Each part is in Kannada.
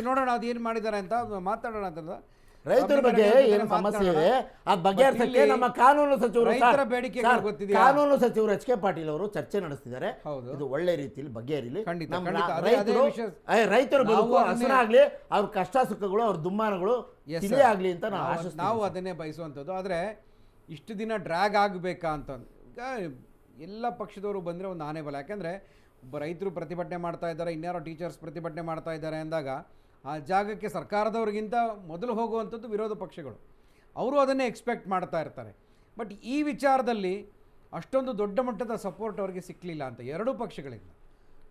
ಆಯ್ತು ನೋಡೋಣ ಅದು ಏನು ಮಾಡಿದ್ದಾರೆ ಅಂತ ಮಾತಾಡೋಣ ಅಂತ ರೈತರ ಬಗ್ಗೆ ಏನು ಸಮಸ್ಯೆ ಇದೆ? ಆ ಬಗೆಹರಿಸಕ್ಕೆ ನಮ್ಮ ಕಾನೂನು ಸಚಿವರು ರೈತರ ಬೇಡಿಕೆ? ಕಾನೂನು ಸಚಿವರು ಎಚ್ ಕೆ ಪಾಟೀಲ್ ಅವರು ಚರ್ಚೆ ನಡೆಸ್ತಿದ್ದಾರೆ. ಇದು ಒಳ್ಳೆ ರೀತಿಯಲ್ಲಿ ಬಗೆಹರಿಲಿ. ರೈತರು ರೈತರ ಬದುಕು ಹಸಿರ ಹಸನಾಗ್ಲಿ ಅವ್ರ ಕಷ್ಟ ಸುಖಗಳು ಅವ್ರ ದುಮ್ಮಾನಗಳು Yes, ಆಗಲಿ ಅಂತ ನಾವು ನಾವು ಅದನ್ನೇ ಬಯಸುವಂಥದ್ದು. ಆದರೆ ಇಷ್ಟು ದಿನ ಡ್ರ್ಯಾಗ್ ಆಗಬೇಕಾ ಅಂತ ಈಗ ಎಲ್ಲ ಪಕ್ಷದವರು ಬಂದರೆ ಒಂದು ಆನೆ ಬಲ. ಯಾಕೆಂದರೆ ಒಬ್ಬ ರೈತರು ಪ್ರತಿಭಟನೆ ಮಾಡ್ತಾ ಇದ್ದಾರೆ ಇನ್ಯಾರೋ ಟೀಚರ್ಸ್ ಪ್ರತಿಭಟನೆ ಮಾಡ್ತಾ ಇದ್ದಾರೆ ಅಂದಾಗ ಆ ಜಾಗಕ್ಕೆ ಸರ್ಕಾರದವ್ರಿಗಿಂತ ಮೊದಲು ಹೋಗುವಂಥದ್ದು ವಿರೋಧ ಪಕ್ಷಗಳು. ಅವರು ಅದನ್ನೇ ಎಕ್ಸ್ಪೆಕ್ಟ್ ಮಾಡ್ತಾ ಇರ್ತಾರೆ. ಬಟ್ ಈ ವಿಚಾರದಲ್ಲಿ ಅಷ್ಟೊಂದು ದೊಡ್ಡ ಮಟ್ಟದ ಸಪೋರ್ಟ್ ಅವರಿಗೆ ಸಿಕ್ಕಲಿಲ್ಲ ಅಂತ ಎರಡೂ ಪಕ್ಷಗಳಿಂದ.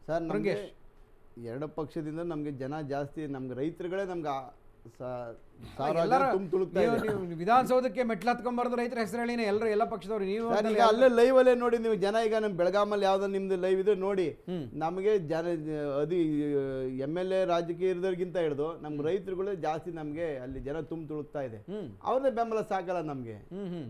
ಸರ್ ನಮಗೆ ಎರಡು ಪಕ್ಷದಿಂದ ನಮಗೆ ಜನ ಜಾಸ್ತಿ ನಮ್ಗೆ ರೈತರುಗಳೇ ನಮ್ಗೆ ವಿಧಾನಸೌಧಕ್ಕೆ ಮೆಟ್ಲು ಹತ್ಕೊಂಡ್ಬಾರ್ದು ರೈತರ ಹೆಸರು ಹೇಳಿನ ಎಲ್ಲರೂ ಎಲ್ಲ ಪಕ್ಷದವ್ರು ನೀವು ಅಲ್ಲೇ ಲೈವ್ ಅಲ್ಲೇ ನೋಡಿ ನೀವು ಜನ ಈಗ ನಮ್ಮ ಬೆಳಗಾಮಲ್ಲಿ ಯಾವ್ದು ನಿಮ್ದು ಲೈವ್ ಇದೆ ನೋಡಿ. ನಮಗೆ ಜನ ಅದು ಎಂ ಎಲ್ ಎ ರಾಜಕೀಯದವ್ರಿಗಿಂತ ಹಿಡಿದು ನಮ್ಮ ರೈತರುಗಳು ಜಾಸ್ತಿ ನಮಗೆ ಅಲ್ಲಿ ಜನ ತುಂಬ ತುಳುಕ್ತಾ ಇದೆ. ಅವ್ರನ್ನೇ ಬೆಂಬಲ ಸಾಕಲ್ಲ ನಮಗೆ.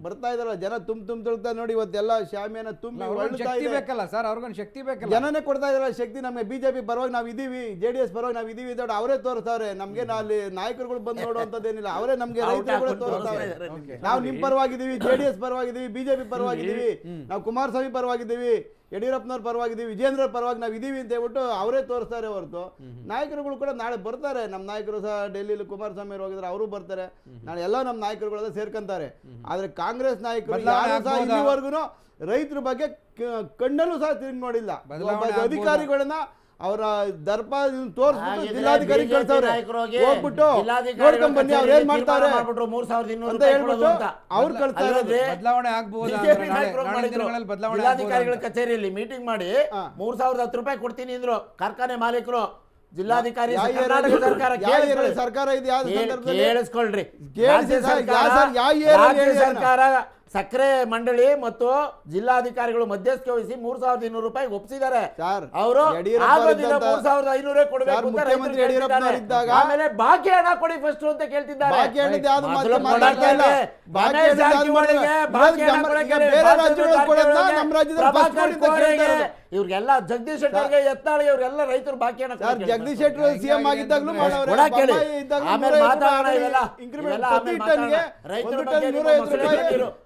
ಬರ್ತಾ ಇದಾರಲ್ಲ ಜನ ತುಂಬ ತುಂಬ ತುಳುಕ್ತಾ ನೋಡಿ ಇವತ್ತೆಲ್ಲ ಶಾಮಿಯನ್ನ ತುಂಬಿ ಬೇಕಲ್ಲ ಸರ್ ಅವ್ರಿಗೊಂದು ಶಕ್ತಿ ಬೇಕಲ್ಲ. ಜನನೇ ಕೊಡ್ತಾ ಇದಾರಲ್ಲ ಶಕ್ತಿ ನಮಗೆ ಬಿಜೆಪಿ ಬರುವಾಗ ನಾವು ಇದೀವಿ ಜೆಡಿಎಸ್ ಪರವಾಗಿ ನಾವು ಇದೀವಿ ದೊಡ್ಡ ಅವರೇ ತೋರಿಸ್ತಾವ್ರೆ. ನಮ್ಗೆ ನಾ ಅಲ್ಲಿ ನಾಯಕರುಗಳು ಬಂದು ನೋಡುವಂತದ್ದೇನಿಲ್ಲ ಅವರೇ ನಮ್ಗೆ ರೈತರುಗಳು ಇದ್ದಾರೆ ನಾವು ನಿಮ್ ಪರವಾಗಿದ್ದೀವಿ ಜೆ ಡಿ ಎಸ್ ಪರವಾಗಿದ್ದೀವಿ ಬಿಜೆಪಿ ಪರವಾಗಿದ್ದೀವಿ ನಾವು ಕುಮಾರಸ್ವಾಮಿ ಪರವಾಗಿದ್ದೀವಿ ಯಡಿಯೂರಪ್ಪನವ್ರ ಪರವಾಗಿದ್ದೀವಿ ವಿಜೇಂದ್ರ ಪರವಾಗಿ ನಾವು ಇದೀವಿ ಅಂತ ಹೇಳ್ಬಿಟ್ಟು ಅವರೇ ತೋರಿಸ್ತಾರೆ ಹೊರತು. ನಾಯಕರುಗಳು ಕೂಡ ನಾಳೆ ಬರ್ತಾರೆ. ನಮ್ಮ ನಾಯಕರು ಸಹ ಡೆಲ್ಲಿಲಿ ಕುಮಾರಸ್ವಾಮಿ ಅವ್ರು ಹೋಗಿದ್ರೆ ಅವರು ಬರ್ತಾರೆ. ನಾಳೆ ಎಲ್ಲ ನಮ್ಮ ನಾಯಕರುಗಳೆಲ್ಲ ಸೇರ್ಕೊಂತಾರೆ. ಆದ್ರೆ ಕಾಂಗ್ರೆಸ್ ನಾಯಕರು? ಇಲ್ಲಿವರೆಗೂ ರೈತರ ಬಗ್ಗೆ ಕಣ್ಣಲ್ಲೂ ಸಹ ತಿರುಗಿ ನೋಡಿಲ್ಲ. ಅಧಿಕಾರಿಗಳನ್ನ ಅವರ ದರ್ಪ ತೋರಿಸ್ಬಿಟ್ಟು ಜಿಲ್ಲಾಧಿಕಾರಿ ಕಳ್ಸವ್ರೆ. ಹೋಗ್ಬಿಟ್ಟು ಜಿಲ್ಲಾಧಿಕಾರಿಗಳ ನೋಡ್ಕೊಂಡ್ ಬನ್ನಿ ಅವ್ರು ಕಚೇರಿಯಲ್ಲಿ ಏನ್ ಮಾಡ್ತಾರೆ? ತೀರ್ಮಾನ ಮಾಡ್ಬಿಟ್ರು, ಮೂರ್ ಸಾವಿರದ ಇನ್ನೂರು ಅಂತ ಹೇಳ್ಬಿಟ್ಟು. ಅವ್ರು ಕಳ್ಸ್ತಾ ಇರೋದು ಬದಲಾವಣೆ ಆಗ್ಬಹುದು ಜಿಲ್ಲಾಧಿಕಾರಿಗಳ ಕಚೇರಿಯಲ್ಲಿ ಮೀಟಿಂಗ್ ಮಾಡಿ. ಮೂರ್ ಸಾವಿರದ ಹತ್ತು ರೂಪಾಯಿ ಕೊಡ್ತೀನಿ ಅಂದ್ರು. ಕಾರ್ಖಾನೆ ಮಾಲೀಕರು ಜಿಲ್ಲಾಧಿಕಾರಿ ಕರ್ನಾಟಕ ಸರ್ಕಾರ. ಸರ್ಕಾರ ಇದೆ ಯಾವ ಸಂದರ್ಭದಲ್ಲಿ? ಕೇಳಿಸ್ಕೊಳ್ರಿ. ಕೇಳಿಸಿ ಸರ್ಕಾರ ಸಕ್ಕರೆ ಮಂಡಳಿ ಮತ್ತು ಜಿಲ್ಲಾಧಿಕಾರಿಗಳು ಮಧ್ಯಸ್ಥಿಕೆ ವಹಿಸಿ ಮೂರ್ ಸಾವಿರದ ಇನ್ನೂರು ರೂಪಾಯಿ ಒಪ್ಪಿಸಿದ್ದಾರೆ ಅವರು ಮೂರ್ ಸಾವಿರದ ಐನೂರೇ ಕೊಡಬೇಕು ಆಮೇಲೆ ಬಾಕಿ ಹಣ ಕೊಡಿ ಫಸ್ಟ್ ಅಂತ ಕೇಳ್ತಿದ್ದಾರೆ. ಬಾಕಿ ಹಣ ಕೊಡಕ್ಕೆ ಇವ್ರಿಗೆಲ್ಲ ಜಗದೀಶ್ ಶೆಟ್ಟರ್ಗೆ ಎತ್ತಾಳೆ ಇವರೆಲ್ಲ ರೈತರು ಬಾಕಿ ಹಣ ಸರ್ ಜಗದೀಶ್. ಶೆಟ್ಟರ್ ಸಿಎಂ ಆಗಿದ್ದಾಗಲೂ ಮಾಡವ್ರೆ ಕೊಡಕ್ಕೆ ಹೇಳಿ. ಆಮೇಲೆ ಮಾತಾಡೋಣ ಇವೆಲ್ಲ. ಇವೆಲ್ಲ ಆಮೇಲೆ ಮಾತಾಡೋಣ. ರೈತರ ಬಗ್ಗೆ ನಿಮ್ಮ ಮೊಸಳೆ.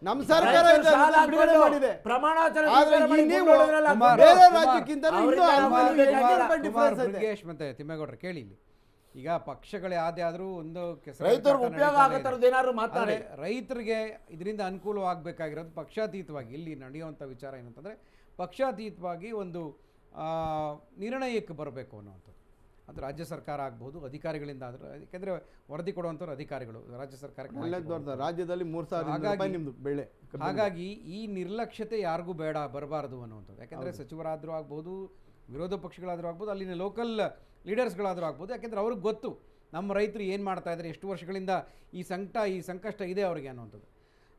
ನಮ್ಮ ಸರ್ಕಾರ ರೈತರು ಇದೆ, ಸಾಲ ಬಿಡುಗಡೆ ಹಾಕ್ಕೊಂಡು ಮಾಡಿದೆ. ಪ್ರಮಾಣವಚನ ಆದ್ರೆ ಸ್ವೀಕಾರ ಮಾಡಿ ನೀವು ಕೊಂಡೋದ್ರಲ್ಲ ಕುಮಾರ್-. ಬೇರೆ ಕುಮಾರ್- ರಾಜ್ಯಕ್ಕಿಂತ ಇನ್ನೂ ಅವ್ರಿಗೆ ಇದೆ. ಕುಮಾರ್. ದುರ್ಗೇಶ್ ಮತ್ತೆ ತಿಮ್ಮೇಗೌಡರು ಕೇಳಿ ಇಲ್ಲಿ ಈಗ ಪಕ್ಷಗಳೇ ಆದ್ಯ ಆದ್ರೂ ಒಂದು ಕೆಸರು ರೈತರಿಗೆ ಕಾಟ ಉಪಯೋಗ ನಡೀತಾನೆ ಆಗೋ ಇದೆ. ಥರದ್ದು ಏನಾದ್ರು ಮಾತಾಡಿ ಆದ್ರೆ ರೈತರಿಗೆ ಇದರಿಂದ ಅನುಕೂಲವಾಗಬೇಕಾಗಿರೋದು ಪಕ್ಷಾತೀತವಾಗಿ ಇಲ್ಲಿ ನಡೆಯುವಂಥ ವಿಚಾರ ಏನಂತಂದರೆ ಪಕ್ಷಾತೀತವಾಗಿ ಒಂದು ನಿರ್ಣಯಕ್ಕೆ ಬರಬೇಕು ಅನ್ನುವಂಥದ್ದು. ಅದು ರಾಜ್ಯ ಸರ್ಕಾರ ಆಗ್ಬೋದು ಅಧಿಕಾರಿಗಳಿಂದ ಆದರೂ ಯಾಕೆಂದರೆ ವರದಿ ಕೊಡುವಂಥವ್ರು ಅಧಿಕಾರಿಗಳು ರಾಜ್ಯ ಸರ್ಕಾರಕ್ಕೆ ರಾಜ್ಯದಲ್ಲಿ ಮೂರು ಸಾವಿರ ನಿಮ್ದು ಬೆಳೆ ಹಾಗಾಗಿ ಈ ನಿರ್ಲಕ್ಷ್ಯತೆ ಯಾರಿಗೂ ಬೇಡ ಬರಬಾರದು ಅನ್ನುವಂಥದ್ದು. ಯಾಕೆಂದರೆ ಸಚಿವರಾದರೂ ಆಗ್ಬೋದು ವಿರೋಧ ಪಕ್ಷಗಳಾದರೂ ಆಗ್ಬೋದು ಅಲ್ಲಿನ ಲೋಕಲ್ ಲೀಡರ್ಸ್ಗಳಾದರೂ ಆಗ್ಬೋದು. ಯಾಕೆಂದರೆ ಅವ್ರಿಗೆ ಗೊತ್ತು ನಮ್ಮ ರೈತರು ಏನು ಮಾಡ್ತಾ ಇದ್ದಾರೆ ಎಷ್ಟು ವರ್ಷಗಳಿಂದ ಈ ಸಂಕಟ ಈ ಸಂಕಷ್ಟ ಇದೆ ಅವರಿಗೆ ಅನ್ನುವಂಥದ್ದು.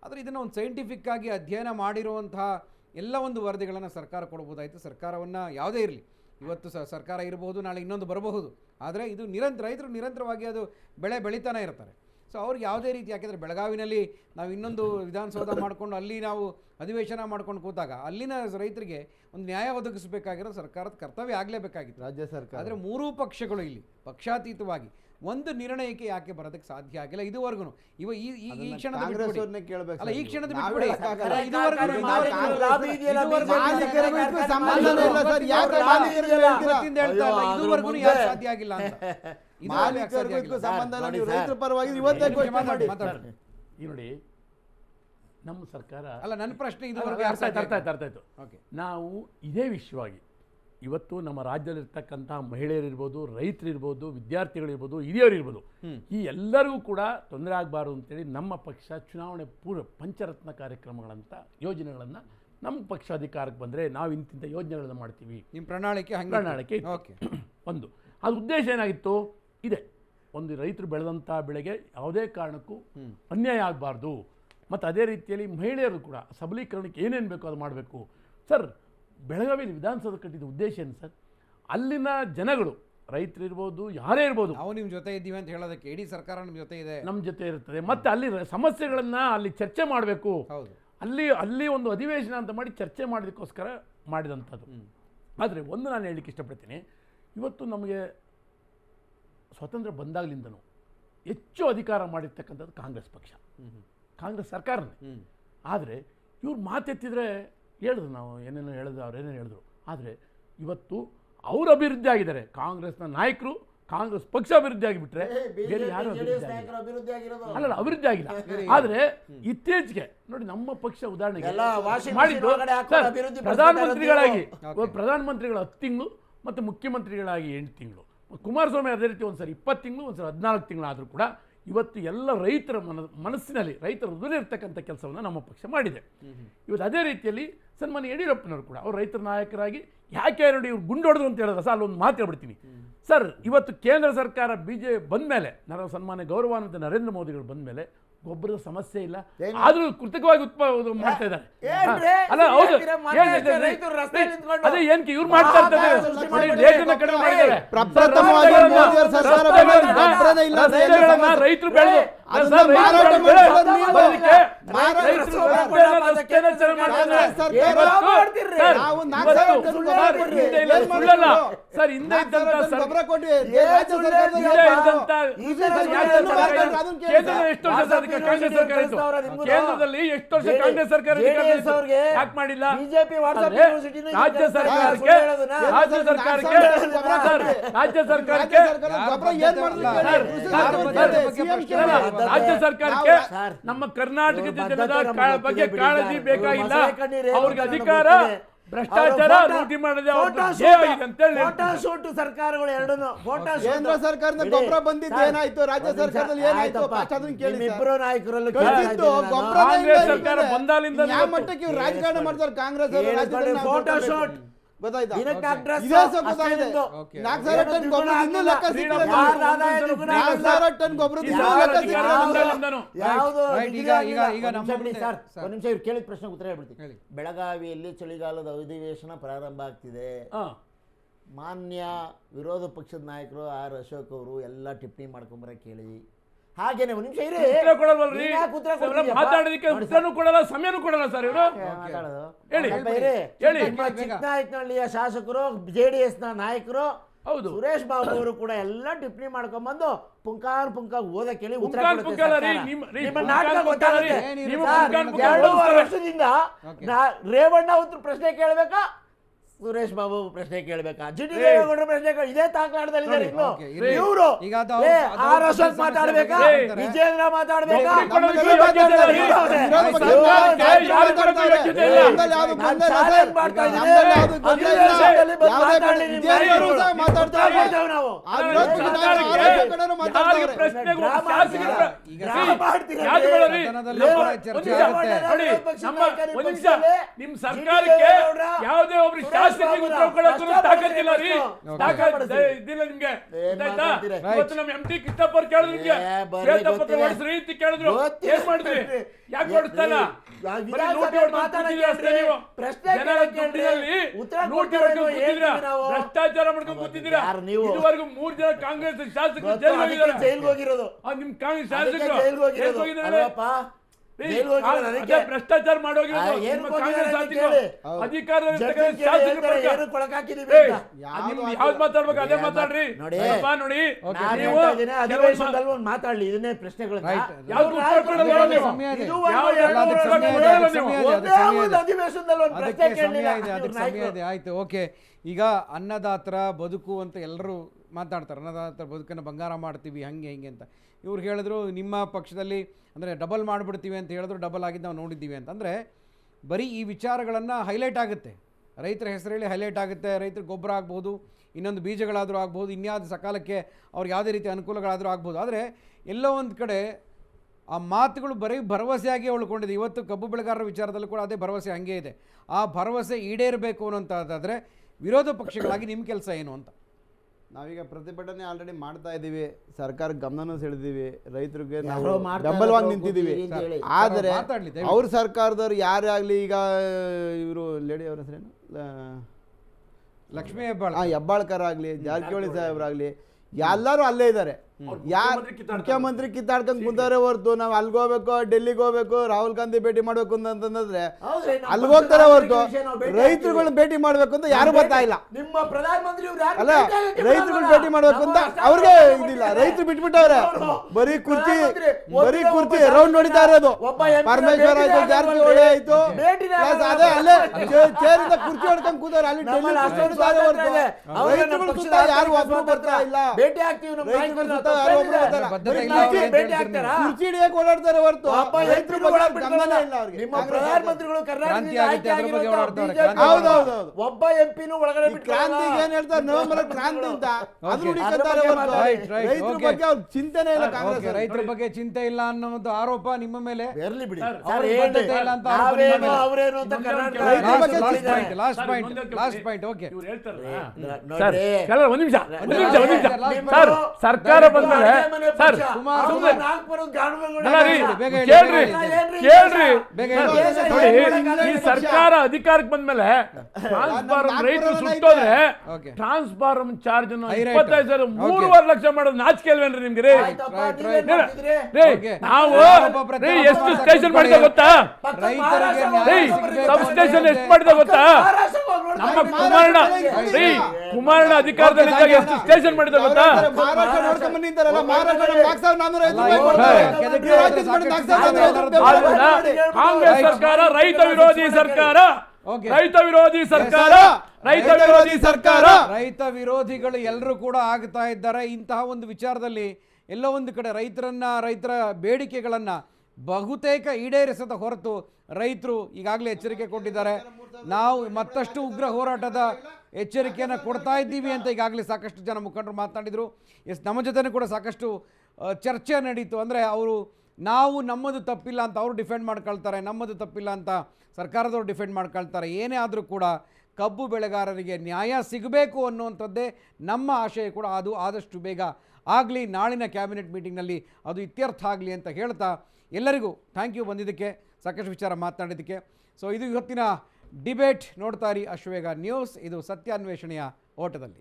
ಆದರೆ ಇದನ್ನು ಒಂದು ಸೈಂಟಿಫಿಕ್ಕಾಗಿ ಅಧ್ಯಯನ ಮಾಡಿರುವಂತಹ ಎಲ್ಲ ಒಂದು ವರದಿಗಳನ್ನು ಸರ್ಕಾರ ಕೊಡ್ಬೋದಾಯಿತು. ಸರ್ಕಾರವನ್ನು ಯಾವುದೇ ಇರಲಿ. ಇವತ್ತು ಸ ಸರ್ಕಾರ ಇರಬಹುದು ನಾಳೆ ಇನ್ನೊಂದು ಬರಬಹುದು. ಆದರೆ ಇದು ನಿರಂತರ ರೈತರು ನಿರಂತರವಾಗಿ ಅದು ಬೆಳೆ ಬೆಳೀತಾನೆ ಇರ್ತಾರೆ. ಸೊ ಅವ್ರಿಗೆ ಯಾವುದೇ ರೀತಿ ಯಾಕೆಂದರೆ ಬೆಳಗಾವಿನಲ್ಲಿ ನಾವು ಇನ್ನೊಂದು ವಿಧಾನಸೌಧ ಮಾಡಿಕೊಂಡು ಅಲ್ಲಿ ನಾವು ಅಧಿವೇಶನ ಮಾಡ್ಕೊಂಡು ಕೂತಾಗ ಅಲ್ಲಿನ ರೈತರಿಗೆ ಒಂದು ನ್ಯಾಯ ಒದಗಿಸಬೇಕಾಗಿರೋ ಸರ್ಕಾರದ ಕರ್ತವ್ಯ ಆಗಲೇಬೇಕಾಗಿತ್ತು. ರಾಜ್ಯ ಸರ್ಕಾರ. ಆದರೆ ಮೂರೂ ಪಕ್ಷಗಳು ಇಲ್ಲಿ ಪಕ್ಷಾತೀತವಾಗಿ ಒಂದು ನಿರ್ಣಯಕ್ಕೆ ಯಾಕೆ ಬರೋದಕ್ಕೆ ಸಾಧ್ಯ ಆಗಿಲ್ಲ? ಇದುವರೆಗೂ ಇವ ಈ ಈ- ಈ ಕ್ಷಣದ ಕಾಂಗ್ರೆಸ್ ಬಿಟ್ಬಿಡಿ. ಅವ್ರನ್ನೇ ಕೇಳ್ಬೇಕು ಅಲ್ಲ ಈ ಕ್ಷಣದ. ಬಿಟ್ಬಿಡಿ. ಅಲ್ಲ, ಇದುವರೆಗೂ ಸಂಬಂಧನೇ ಇಲ್ಲ ಸರ್. ಯಾಕೆ ಮಾಲೀಕರಿಗೆ ಹೇಳ್ತೀರಾ? ಹೇಳ್ತಾ ಇಲ್ಲ, ಯಾಕೆ ಸಾಧ್ಯ ಆಗಿಲ್ಲ ಅಂತ. ಇದುವರೆಗೂ ಯಾಕೆ ಮಾಲೀಕರಿಗೂ ಇದಕ್ಕೂ ಆಗಿಲ್ಲ? ಸಂಬಂಧ ಇಲ್ಲ. ನೋಡಿ ನೀವು ರೈತರ ಪರವಾಗಿ ಇವತ್ತೇ ಘೋಷಣೆ ಮಾಡಿ. ಮಾತಾಡಿ. ಈ ನೋಡಿ ನಮ್ಮ ಸರ್ಕಾರ ಅಲ್ಲ ನನ್ನ ಪ್ರಶ್ನೆ ಇದು ಇದುವರೆಗೂ ಅರ್ಥ ಯಾಕೆ ಆಯ್ತು, ಸಾಧ್ಯ ಅರ್ಥ ಆಯ್ತು, ಅರ್ಥ ಆಯ್ತು. ಓಕೆ. ನಾವು ಇದೇ ವಿಷಯವಾಗಿ ಇವತ್ತು ನಮ್ಮ ರಾಜ್ಯದಲ್ಲಿರ್ತಕ್ಕಂಥ ಮಹಿಳೆಯರಿರ್ಬೋದು ರೈತರಿರ್ಬೋದು ವಿದ್ಯಾರ್ಥಿಗಳಿರ್ಬೋದು ಹಿರಿಯರಿರ್ಬೋದು ಈ ಎಲ್ಲರಿಗೂ ಕೂಡ ತೊಂದರೆ ಆಗಬಾರ್ದು ಅಂತೇಳಿ ನಮ್ಮ ಪಕ್ಷ ಚುನಾವಣೆ ಪೂರ್ವ ಪಂಚರತ್ನ ಕಾರ್ಯಕ್ರಮಗಳಂತ ಯೋಜನೆಗಳನ್ನು ನಮ್ಮ ಪಕ್ಷ ಅಧಿಕಾರಕ್ಕೆ ಬಂದರೆ ನಾವು ಇಂತಿಂಥ ಯೋಜನೆಗಳನ್ನು ಮಾಡ್ತೀವಿ. ನಿಮ್ಮ ಪ್ರಣಾಳಿಕೆ ಹಂಗೆ ಪ್ರಣಾಳಿಕೆ ಓಕೆ. ಒಂದು. ಅದು ಉದ್ದೇಶ ಏನಾಗಿತ್ತು? ಇದೆ. ಒಂದು ರೈತರು ಬೆಳೆದಂಥ ಬೆಳೆಗೆ ಯಾವುದೇ ಕಾರಣಕ್ಕೂ ಅನ್ಯಾಯ ಆಗಬಾರ್ದು. ಮತ್ತು ಅದೇ ರೀತಿಯಲ್ಲಿ ಮಹಿಳೆಯರು ಕೂಡ ಸಬಲೀಕರಣಕ್ಕೆ ಏನೇನು ಬೇಕೋ ಅದು ಮಾಡಬೇಕು. ಸರ್ ಬೆಳಗಾವಿಯಲ್ಲಿ ವಿಧಾನಸೌಧ ಕಟ್ಟಿದ ಉದ್ದೇಶ ಏನು ಸರ್? ಅಲ್ಲಿನ ಜನಗಳು ರೈತರಿರ್ಬೋದು ಯಾರೇ ಇರ್ಬೋದು ನಾವು ನಿಮ್ಮ ಜೊತೆ ಇದ್ದೀವಿ ಅಂತ ಹೇಳೋದಕ್ಕೆ ಇಡೀ ಸರ್ಕಾರ ನಿಮ್ಮ ಜೊತೆ ಇದೆ. ನಮ್ಮ ಜೊತೆ ಇರುತ್ತದೆ ಮತ್ತು ಅಲ್ಲಿ ಸಮಸ್ಯೆಗಳನ್ನು ಅಲ್ಲಿ ಚರ್ಚೆ ಮಾಡಬೇಕು. ಹೌದು. ಅಲ್ಲಿ ಅಲ್ಲಿ ಒಂದು ಅಧಿವೇಶನ ಅಂತ ಮಾಡಿ ಚರ್ಚೆ ಮಾಡೋದಕ್ಕೋಸ್ಕರ ಮಾಡಿದಂಥದ್ದು. ಆದರೆ ಒಂದು ನಾನು ಹೇಳಲಿಕ್ಕೆ ಇಷ್ಟಪಡ್ತೀನಿ ಇವತ್ತು ನಮಗೆ ಸ್ವತಂತ್ರ ಬಂದಾಗಲಿಂದನೂ ಹೆಚ್ಚು ಅಧಿಕಾರ ಮಾಡಿರ್ತಕ್ಕಂಥದ್ದು ಕಾಂಗ್ರೆಸ್ ಪಕ್ಷ. ಕಾಂಗ್ರೆಸ್ ಸರ್ಕಾರನೇ. ಹ್ಮ್. ಆದರೆ ಇವ್ರು ಮಾತೆತ್ತಿದ್ರೆ ಹೇಳಿದ್ರು ನಾವು ಏನೇನೋ ಹೇಳಿದ್ರು ಅವ್ರು ಏನೇನು ಹೇಳಿದ್ರು. ಆದರೆ ಇವತ್ತು ಅವರು ಅಭಿವೃದ್ಧಿ ಆಗಿದ್ದಾರೆ. ಕಾಂಗ್ರೆಸ್ನ ನಾಯಕರು ಕಾಂಗ್ರೆಸ್ ಪಕ್ಷ ಅಭಿವೃದ್ಧಿ ಆಗಿಬಿಟ್ರೆ ಬೇರೆ ಯಾರು ಅಲ್ಲ ಅಭಿವೃದ್ಧಿ ಆಗಿಲ್ಲ. ಆದರೆ ಇತ್ತೀಚೆಗೆ ನೋಡಿ ನಮ್ಮ ಪಕ್ಷ ಉದಾಹರಣೆಗೆ ಮಾಡಿದ್ದು ಪ್ರಧಾನಮಂತ್ರಿಗಳಾಗಿ. ಪ್ರಧಾನಮಂತ್ರಿಗಳು ಹತ್ತು ತಿಂಗಳು ಮತ್ತು ಮುಖ್ಯಮಂತ್ರಿಗಳಾಗಿ ಎಂಟು ತಿಂಗಳು. ಕುಮಾರಸ್ವಾಮಿ ಅದೇ ರೀತಿ ಒಂದು ಸರಿ ಇಪ್ಪತ್ತು ತಿಂಗಳು ಒಂದು ಸರಿ ಹದಿನಾಲ್ಕು ತಿಂಗಳು ಆದರೂ ಕೂಡ ಇವತ್ತು ಎಲ್ಲ ರೈತರ ಮನ ಮನಸ್ಸಿನಲ್ಲಿ ರೈತರ ಹೃದಯ ಇರ್ತಕ್ಕಂಥ ಕೆಲಸವನ್ನು ನಮ್ಮ ಪಕ್ಷ ಮಾಡಿದೆ. ಇವತ್ತು ಅದೇ ರೀತಿಯಲ್ಲಿ ಸನ್ಮಾನ್ಯ ಯಡಿಯೂರಪ್ಪನವರು ಕೂಡ ಅವರು ರೈತರ ನಾಯಕರಾಗಿ ಯಾಕೆ ನೋಡಿ ಇವ್ರು ಗುಂಡೊಡೆದು ಅಂತ ಹೇಳಿದ್ರೆ ಸರ್ ಅಲ್ಲೊಂದು ಮಾತು ಹೇಳ್ಬಿಡ್ತೀನಿ. ಸರ್ ಇವತ್ತು ಕೇಂದ್ರ ಸರ್ಕಾರ ಬಿ ಜೆ ಬಂದ ಮೇಲೆ ನಾನು ಸನ್ಮಾನ್ಯ ಗೌರವಾನ್ವಿತ ನರೇಂದ್ರ ಮೋದಿಗಳು ಬಂದ ಮೇಲೆ ಗೊಬ್ಬರದ ಸಮಸ್ಯೆ ಇಲ್ಲ ಏನು? ಆದ್ರೂ ಕೃತಕವಾಗಿ ಉತ್ಪಾದ ಮಾಡ್ತಾ ಇದ್ದಾರೆ ಅಲ್ಲ ಹೌದು ಏನ್ ಅದೇ ಏನಕ್ಕೆ ಇವ್ರು ಮಾಡ್ತಾ ಇರ್ತಾರೆ ಕಡಿಮೆ ಮಾಡಿದ್ದಾರೆ ಏನು? ರೈತರು ಬೆಳೆದು ಅದನ್ನ ಸರ್. ಹಿಂದೆ ಏನ್ ಇದ್ದಂತ. ಎಷ್ಟು ವರ್ಷ ಕಾಂಗ್ರೆಸ್ ಸರ್ಕಾರ ಇತ್ತು ಕೇಂದ್ರದಲ್ಲಿ ಎಷ್ಟು ವರ್ಷ ಕಾಂಗ್ರೆಸ್ ಸರ್ಕಾರ ಯಾಕೆ ಮಾಡಿಲ್ಲ ರಾಜ್ಯ. ಸರ್ಕಾರಕ್ಕೆ ರಾಜ್ಯ ಸರ್ಕಾರಕ್ಕೆ. ರಾಜ್ಯ ಸರ್ಕಾರಕ್ಕೆ ರಾಜ್ಯ ಸರ್ಕಾರಕ್ಕೆ ನಮ್ಮ ಕರ್ನಾಟಕದ ಜನರ ಬಗ್ಗೆ ಕಾಳಜಿ ಬೇಕಾಗಿಲ್ಲ ಅವ್ರಿಗೆ ಅಧಿಕಾರ. ಭ್ರಷ್ಟಾಚಾರ ಲೂಟಿ ಮಾಡೋದೇ ಫೋಟೋ ಶೂಟ್- ಅಂತ ಹೇಳಿ ಫೋಟೋ ಸರ್ಕಾರಗಳು ಎರಡನ್ನು ಫೋಟೋ ಕೇಂದ್ರ ಸರ್ಕಾರದಿಂದ. ಗೊಬ್ಬರ ಬಂದಿದ್ದು ಏನಾಯ್ತು? ರಾಜ್ಯ ಸರ್ಕಾರದಲ್ಲಿ ಏನಾಯ್ತು? ನಿಮ್ಮಿಬ್ರು ನಾಯಕರಲ್ಲೂ ಕಾಂಗ್ರೆಸ್ ಸರ್ಕಾರ. ಬಂದಾಲಿಂದ ಯಾವ ಮಟ್ಟಕ್ಕೆ ಇವ್ರು ರಾಜಕಾರಣ ಮಾಡ್ತಾರೆ ಕಾಂಗ್ರೆಸ್ ಫೋಟೋ ಶೂಟ್. ಗೊತ್ತಾಯ್ತಾ? ದಿನಕ್ಕೆ ಅಡ್ರೆಸ್ ಇದೇ ಸ್ವಲ್ಪ ಗೊತ್ತಾಗಿದೆ. ಓಕೆ. ನಾಲ್ಕು ಸಾವಿರ ಟನ್ ಗೊಬ್ಬರ ಇನ್ನೂ ಲೆಕ್ಕ ಸಿಕ್ಕಿಲ್ಲ ಯಾರ್ದು ಆದಾಯ ದ್ವಿಗುಣ ನಾಲ್ಕು ಆಗಿಲ್ಲ. ಸಾವಿರ ಟನ್ ಗೊಬ್ಬರದ ಇನ್ನೂ ಲೆಕ್ಕ ಸಿಕ್ಕಿಲ್ಲ ನಮ್ಗೆ. ಯಾವುದು? Right, ಈಗ- ಈಗ- ಈಗ ನಮ್ಮ ನಿಮಿಷ ಬಿಡಿ ಮುಂದೆ- ಸರ್. ಸರ್. ಒಂದು ನಿಮಿಷ ಇವ್ರು ಕೇಳಿದ ಪ್ರಶ್ನೆ ಉತ್ತರ ಹೇಳ್ಬಿಡ್ತೀನಿ. ಹೇಳಿ. ಬೆಳಗಾವಿಯಲ್ಲಿ ಚಳಿಗಾಲದ ಅಧಿವೇಶನ ಪ್ರಾರಂಭ ಆಗ್ತಿದೆ. ಹಾ. ಮಾನ್ಯ ವಿರೋಧ ಪಕ್ಷದ ನಾಯಕರು ಆರ್ ಅಶೋಕ್ ಅವರು ಎಲ್ಲ ಟಿಪ್ಪಣಿ ಮಾಡ್ಕೊಂಬರ ಹೇಳಿ. ಹಾಗೇನೆ ಒಂದು ನಿಮಿಷ ಇರಿ ಉತ್ತರ ಕೊಡಲ್ವಲ್ರಿ ನೀವ್ ಯಾಕ್ ಉತ್ತರ ಇವ್ರೆಲ್ಲ ಮಾತಾಡೋದಕ್ಕೆ ನೋಡಿ ಉತ್ತರನೂ ಕೊಡಲ್ಲ ಸಮಯನೂ ಕೊಡಲ್ಲ ಸರ್ ಇವರು ಏ, ಮಾತಾಡೋದು. ಹೇಳಿ. ಸ್ವಲ್ಪ ಇರಿ. ಹೇಳಿ. ನಿಮ್ಮ ಚಿಕ್ಕನಾಯಕನಹಳ್ಳಿಯ ಶಾಸಕರು ಜೆ ಡಿ ಎಸ್ನ ನಾಯಕರು ಹೌದು ಸುರೇಶ್ ಬಾಬು ಅವರು ಕೂಡ ಎಲ್ಲ ಟಿಪ್ಪಣಿ ಮಾಡ್ಕೊಂಡ್ಬಂದು ಪುಂಕಾರ್ ಪುಂಕಾರ್ ಓದಕ್ಕೆ ಹೇಳಿ ಉತ್ತರ ಕೊಡುತ್ತೆ ರೀ, ನಿಮ್ಮ- ರೀ, ನಿಮ್ಮ ನಾಟಕ ಗೊತ್ತಾಗುತ್ತೆ. ರೀ, ಸರ್, ಎರಡೂವರೆ ಓದಿಸ್ತಾರೆ. ವರ್ಷದಿಂದ ನಾ- ರೇವಣ್ಣ ಉತ್ತರ ಪ್ರಶ್ನೆ ಕೇಳಬೇಕಾ ಸುರೇಶ್ ಬಾಬು ಪ್ರಶ್ನೆ ಕೇಳಬೇಕಾ? ಜಿಡಿ ದೇವೇಗೌಡರು ಪ್ರಶ್ನೆ ಕೇಳಿ ಇದೇ ತಾಕ್ಲಾಟದಲ್ಲಿದ್ದಾರೆ ಇನ್ನು. ಇವರು ಆರ್ ಅಶೋಕ್ ಮಾತಾಡ್ಬೇಕಾ? ವಿಜೇಂದ್ರ ಮಾತಾಡ್ಬೇಕಾ? ನಿಮ್ ಸರ್ಕಾರಕ್ಕೆ ಯಾವುದೇ ಒಬ್ರು ಉತ್ತರ ತಾಕತ್ತಿಲ್ಲ ರೀ. ಇದಿಲ್ಲ ನಿಮ್ಗೆ? ಮಾತಾಡ್ತೀರಿ? ಇವತ್ತು ನಮ್ಮ ಎಂ ಟಿ ಕೇಳಿದ್ರು ನಿಮ್ಗೆ. ಏ, ಪತ್ರ ಹೊಡಿಸ್ರಿ ಅಂತ ಕೇಳಿದ್ರು. ಏನ್ ಮಾಡಿದ್ರಿ ಯಾಕೆ ಹೊಡಿಸ್ತಾನ ಭ್ರಷ್ಟಾಚಾರ ಮಾಡ್ಕೊಂಡು ಕೂತಿದ್ದೀರಾ? ಇದುವರೆಗೂ ಮೂರ್ ಜನ ಕಾಂಗ್ರೆಸ್ ಶಾಸಕರು ಜೈಲ್ಗೆ ಹೋಗಿರೋದು. ನಿಮ್ ಕಾಂಗ್ರೆಸ್ ಶಾಸಕರು ಜೈಲ್ಗೆ ಹೋಗಿದ್ದಾರೆ? ಭ್ರಷ್ಟಾಚಾರ ಅಂತ. ಅದ್ ನಿಮ್ದು ಯಾವ್ದು ಯಾವ್ದು ಮಾತಾಡ್ಬೇಕು? ಅದೇ ಮಾತಾಡ್ರಿ. ನೋಡಿ. ನೋಡಿ. ಮಾತಾಡ್ಲಿ ಇದನ್ನೇ ಪ್ರಶ್ನೆಗಳು. ಅಧಿವೇಶನದಲ್ಲಿ ಆಯ್ತು ಓಕೆ. ಈಗ ಅನ್ನದಾತರ ಬದುಕು ಅಂತ ಎಲ್ಲರೂ ಮಾತಾಡ್ತಾರೆ. ಅನ್ನದಾತರ ಬದುಕನ್ನು ಬಂಗಾರ ಮಾಡ್ತೀವಿ, ಹಂಗೆ, ಹಿಂಗೆ ಅಂತ. ಇವ್ರು ಹೇಳಿದ್ರು, ನಿಮ್ಮ ಪಕ್ಷದಲ್ಲಿ ಅಂದರೆ ಡಬಲ್ ಮಾಡಿಬಿಡ್ತೀವಿ ಅಂತ ಹೇಳಿದ್ರು ಡಬಲ್ ಆಗಿದ್ದು ನಾವು ನೋಡಿದ್ದೀವಿ ಅಂತಂದರೆ ಬರೀ ಈ ವಿಚಾರಗಳನ್ನು ಹೈಲೈಟ್ ಆಗುತ್ತೆ. ರೈತರ ಹೆಸರಲ್ಲಿ ಹೈಲೈಟ್ ಆಗುತ್ತೆ. ರೈತರ ಗೊಬ್ಬರ ಆಗ್ಬೋದು, ಇನ್ನೊಂದು ಬೀಜಗಳಾದರೂ ಆಗ್ಬೋದು, ಇನ್ಯಾವುದು ಸಕಾಲಕ್ಕೆ ಅವ್ರಿಗೆ ಯಾವುದೇ ರೀತಿ ಅನುಕೂಲಗಳಾದರೂ ಆಗ್ಬೋದು. ಆದರೆ ಎಲ್ಲೋ ಒಂದು ಕಡೆ ಆ ಮಾತುಗಳು ಬರೀ ಭರವಸೆಯಾಗಿ ಉಳ್ಕೊಂಡಿದೆ. ಇವತ್ತು ಕಬ್ಬು ಬೆಳೆಗಾರರ ವಿಚಾರದಲ್ಲೂ ಕೂಡ ಅದೇ ಭರವಸೆ ಹಂಗೆ ಇದೆ. ಆ ಭರವಸೆ ಈಡೇರಬೇಕು ಅನ್ನೋಂಥದ್ದಾದರೆ ವಿರೋಧ ಪಕ್ಷಗಳಾಗಿ ನಿಮ್ಮ ಕೆಲಸ ಏನು ಅಂತ. ನಾವೀಗ ಪ್ರತಿಭಟನೆ ಆಲ್ರೆಡಿ ಮಾಡ್ತಾ ಇದ್ದೀವಿ. ಸರ್ಕಾರ ಗಮನನೂ ಸೆಳೆದಿವಿ ರೈತರಿಗೆ ನಾವು ಮಾಡ್ತಾ ಬೆಂಬಲವಾಗಿ ನಿಂತಿದ್ದೀವಿ. ಆದರೆ. ಅವ್ರ ಸರ್ಕಾರದವ್ರು ಯಾರೇ ಆಗಲಿ ಈಗ ಇವರು ಲೇಡಿ ಅವ್ರ ಹೆಸರೇನು? ಲಕ್ಷ್ಮೀ ಹೆಬ್ಬಾಳ್ ಹೆಬ್ಬಾಳ್ಕರ್ ಆಗಲಿ ಜಾರಕಿಹೊಳಿ. ಸಾಹೇಬ್ರಾಗಲಿ ಎಲ್ಲರೂ ಅಲ್ಲೇ ಇದ್ದಾರೆ. ಯಾರು ಮುಖ್ಯಮಂತ್ರಿ ಕಿತ್ತಾಡ್ಕೊಂಡ್ ಕುಂತಾರೆ ಹೊರತು ನಾವ್ ಅಲ್ಗ್ ಹೋಗ್ಬೇಕು ಡೆಲ್ಲಿಗೆ ಹೋಗ್ಬೇಕು ರಾಹುಲ್ ಗಾಂಧಿ ಭೇಟಿ ಮಾಡ್ಬೇಕು ಅಂತಂದ್ರೆ ಅಲ್ಗ್ ಹೋಗ್ತಾರೆ ಹೊರತು ರೈತರುಗಳನ್ನ ಭೇಟಿ ಮಾಡ್ಬೇಕು ಅಂತ ಯಾರು ಬರ್ತಾ ಇಲ್ಲ. ನಿಮ್ಮ ಪ್ರಧಾನಮಂತ್ರಿ ಅಲ್ಲ ಭೇಟಿ ಆಗಕ್ಕೆ ರೈತರುಗಳು ಭೇಟಿ ಮಾಡ್ಬೇಕು ಅಂತ ಅವ್ರಿಗೆ ಇದಿಲ್ಲ. ರೈತರು ಬಿಟ್ಬಿಟ್ಟವ್ರೆ. ಬರೀ ಕುರ್ಚಿ ಬರೀ ಕುರ್ಚಿ ರೌಂಡ್ ಹೊಡಿತಾ ಇರೋದು ಪರಮೇಶ್ವರ ಆಯ್ತು. ಜಾರಕಿಹೊಳಿ ಆಗಲ್ವಲ್ರಿ? ಆಯ್ತು ಅದೇ ಅಲ್ಲೇ ಚೇರಿಂದ ಕುರ್ಚಿ ಹೊಡ್ಕೊಂಡ್ ಕೂತಾರೆ ಅಲ್ಲಿ ಡೆಲ್ಲಿ ಯಾರು ಬರ್ತಾ ಇಲ್ಲ. ಭೇಟಿ ಆಗ್ತೀವಿ ಕುರ್ಚಿ ಹಿಡಿಯಕ್ಕೆ ಓಡಾಡ್ತಾರೆ ಹೊರತು. ನಿಮ್ಮ ಪ್ರಧಾನಮಂತ್ರಿಗಳು ಕ್ರಾಂತಿ ಆಗುತ್ತೆ, ಆಯ್ಕೆ ಬಗ್ಗೆ ಆಗಿರುವಂತ ಓಡಾಡ್ತಾರೆ. BJP ಕ್ರಾಂತಿ ಹೌದು, ಹೌದು, ಹೌದು. ಒಬ್ಬ ಎಂಪಿನೂ ಒಳಗಡೆ ಕ್ರಾಂತಿ ಕ್ರಾಂತಿಗೆ ಏನ್ ಹೇಳ್ತಾರೆ ನವೆಂಬರ್ ಕ್ರಾಂತಿ ಅಂತ ರೈತರ ಬಗ್ಗೆ ಅವ್ರ ಚಿಂತೆನೇ ಇಲ್ಲ ಕಾಂಗ್ರೆಸ್ ರೈತರ ಬಗ್ಗೆ ಚಿಂತೆ ಇಲ್ಲ ಅನ್ನೋದು ಆರೋಪ ನಿಮ್ಮ ಮೇಲೆ? ಇರ್ಲಿ ಬಿಡಿ. ಇಲ್ಲ ಅಂತ. ಅವ್ರೇನು Karnataka last point last point okay ಇವ್ರು ಹೇಳ್ತಾರಲ್ಲ. ಸರ್ ಕೆಲವರು ಒಂದ್ ನಿಮಿಷ. ಒಂದ್ ನಿಮಿಷ ಒಂದ್ ನಿಮಿಷ ನಿಮ್ಮ ಸರ್ ಸರ್ಕಾರ ಬಂದ್ಮೇಲೆ ಸರ್ ಕೇಳ್ರಿ ಕೇಳ್ರಿ. ನೋಡಿ ಈ ಸರ್ಕಾರ ಅಧಿಕಾರಕ್ಕೆ ಬಂದ್ಮೇಲೆ ಟ್ರಾನ್ಸ್ಫಾರ್ಮ್ ನಾಲ್ಕು ರೈತರು ಸುಟ್ಟೋದ್ರೆ. Transform charge. ಇಪ್ಪತ್ತೈದು ಸಾವಿರ. ಮೂರುವರೆ ಲಕ್ಷ ಮಾಡೋದು ನಾಚಿಕೆ ಅಲ್ವೇನ್ರಿ ನಿಮ್ಗೆ ರೀ. ನಾವು ಎಷ್ಟು ಸ್ಟೇಷನ್ ಮಾಡಿದ ಗೊತ್ತಾ? ಸಬ್ ಸ್ಟೇಷನ್ ಎಷ್ಟು ಮಾಡಿದ ಗೊತ್ತಾ? ನಮ್ಮ. ಕುಮಾರಣ್ಣ ರೀ ಕುಮಾರಣ ಅಧಿಕಾರದಲ್ಲಿದ್ದಾಗ ಎಷ್ಟು ಸ್ಟೇಷನ್ ಮಾಡಿದ ಗೊತ್ತಾ? ಮಹಾರಾಷ್ಟ್ರ ನೋಡ್ಕೊಂಡ್ ಬಂದಿದ್ದಾರಲ್ಲ ನಾಲ್ಕು ಸಾವಿರದ ನಾನ್ನೂರ ಐವತ್ತು ರೂಪಾಯಿ ಕೊಡ್ತಾರೆ. ಇವ್ರು ರಾಜ್ಯದ ಮಾಡಿ ನಾಲ್ಕು ಸಾವಿರದ ನಾನ್ನೂರ ಐವತ್ತು ರೂಪಾಯಿ ಆದ್ರಿಂದ ಕೊಡ್ತಾರೆ. ಕಾಂಗ್ರೆಸ್ ಸರ್ಕಾರ ರೈತ ವಿರೋಧಿ ಸರ್ಕಾರ. Okay. ರೈತ ವಿರೋಧಿ ಸರ್ಕಾರ. ರೈತ ವಿರೋಧಿ ಸರ್ಕಾರ. ರೈತ ವಿರೋಧಿಗಳು ಎಲ್ಲರೂ ಕೂಡ ಆಗ್ತಾ ಇದ್ದಾರೆ. ಇಂತಹ ಒಂದು ವಿಚಾರದಲ್ಲಿ ಎಲ್ಲ ಒಂದು ಕಡೆ ರೈತರನ್ನ ರೈತರ ಬೇಡಿಕೆಗಳನ್ನ ಬಹುತೇಕ ಈಡೇರಿಸದ ಹೊರತು ರೈತರು ಈಗಾಗಲೇ ಎಚ್ಚರಿಕೆ ಕೊಟ್ಟಿದ್ದಾರೆ. ನಾವು ಮತ್ತಷ್ಟು ಉಗ್ರ ಹೋರಾಟದ ಎಚ್ಚರಿಕೆಯನ್ನು ಕೊಡ್ತಾ ಇದ್ದೀವಿ ಅಂತ ಈಗಾಗಲೇ ಸಾಕಷ್ಟು ಜನ ಮುಖಂಡರು ಮಾತನಾಡಿದರು. ಎಸ್, ನಮ್ಮ ಜೊತೆನೂ ಕೂಡ ಸಾಕಷ್ಟು ಚರ್ಚೆ ನಡೀತು ಅಂದರೆ ಅವರು, ನಾವು ನಮ್ಮದು ತಪ್ಪಿಲ್ಲ ಅಂತ ಅವರು ಡಿಫೆಂಡ್ ಮಾಡ್ಕೊಳ್ತಾರೆ, ನಮ್ಮದು ತಪ್ಪಿಲ್ಲ ಅಂತ ಸರ್ಕಾರದವರು ಡಿಫೆಂಡ್ ಮಾಡ್ಕೊಳ್ತಾರೆ, ಏನೇ ಆದರೂ ಕೂಡ ಕಬ್ಬು ಬೆಳೆಗಾರರಿಗೆ ನ್ಯಾಯ ಸಿಗಬೇಕು ಅನ್ನುವಂಥದ್ದೇ ನಮ್ಮ ಆಶಯ ಕೂಡ. ಅದು ಆದಷ್ಟು ಬೇಗ ಆಗಲಿ, ನಾಳಿನ ಕ್ಯಾಬಿನೆಟ್ ಮೀಟಿಂಗ್ನಲ್ಲಿ ಅದು ಇತ್ಯರ್ಥ ಆಗಲಿ ಅಂತ ಹೇಳ್ತಾ ಎಲ್ಲರಿಗೂ ಥ್ಯಾಂಕ್ ಯು ಬಂದಿದ್ದಕ್ಕೆ, ಸಾಕಷ್ಟು ವಿಚಾರ ಮಾತನಾಡಿದ್ದಕ್ಕೆ. ಸೊ ಇದು ಇವತ್ತಿನ ಡಿಬೇಟ್. ನೋಡ್ತಾ ಇರಿ ಅಶ್ವೇಗ ನ್ಯೂಸ್. ಇದು ಸತ್ಯಾನ್ವೇಷಣೆಯ ಓಟದಲ್ಲಿ.